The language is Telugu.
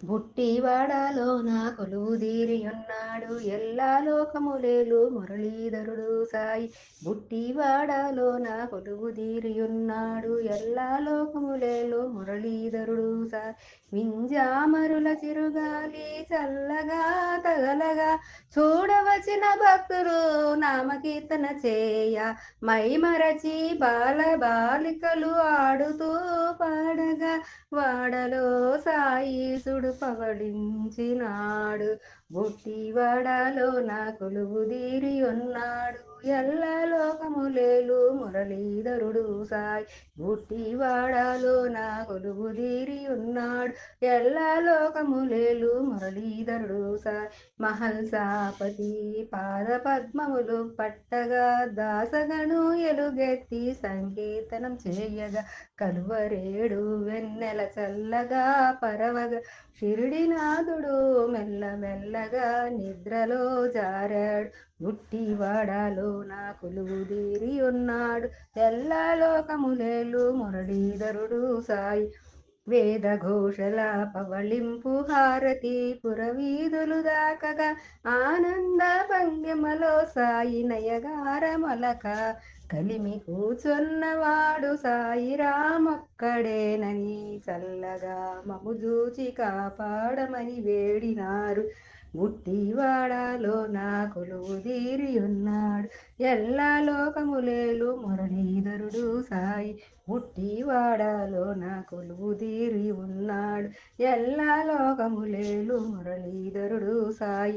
బుట్టి వాడాలో నా కొలువుదీరి ఉన్నాడు. ఎల్లా లోకములేలు మురళీధరుడు సాయి. బుట్టివాడలో నా కొలువుదీరి ఉన్నాడు ఎల్లా లోకములేలు మురళీధరుడు సాయి. వింజామరుల చిరుగాలి చల్లగా తగలగా చూడవచిన భక్తులు నామకీర్తన చేయ. మైమరచి బాల బాలికలు ఆడుతూ పాడగా వాడలో సాయి సాయిసుడు బుట్ బుట్టివాడలో నా కొలువుదీరి ఉన్నాడు. ఎల్ల లోకములేలు మురళీధరుడు సాయి. బుట్టివాడలో నా కొలువుదీరి ఉన్నాడు. ఎల్ల లోకములేలు మురళీధరుడు సాయి. మహల్సాపతి పాద పద్మములు పట్టగా దాసగను ఎలుగెత్తి సంకీర్తనం చేయగా కలువరేడు వెన్నెల చల్లగా పరవగా. షిరిడినాథుడు మెల్లమెల్లగా నిద్రలో జారాడు. గుట్టివాడలో నా కొలువుదేరి ఉన్నాడు. తెల్లలోకములేలు మురళీధరుడు సాయి. వేదఘోషల పవళింపు హారతి పురవీధులు దాకగా. ఆనంద భంగిమలో సాయి నయగారమలక. కలిమి కూచున్నవాడు సాయి రామొక్కడేనని చల్లగా మము చూచి కాపాడమని వేడినారు. గుట్టివాడలో నా కొలువుదీరి ఉన్నాడు. ఎల్లా లోకములేలు మురళీధరుడు సాయి. గుట్టివాడలో నా కొలువుదీరి ఉన్నాడు. ఎల్లా లోకములేలు మురళీధరుడు సాయి.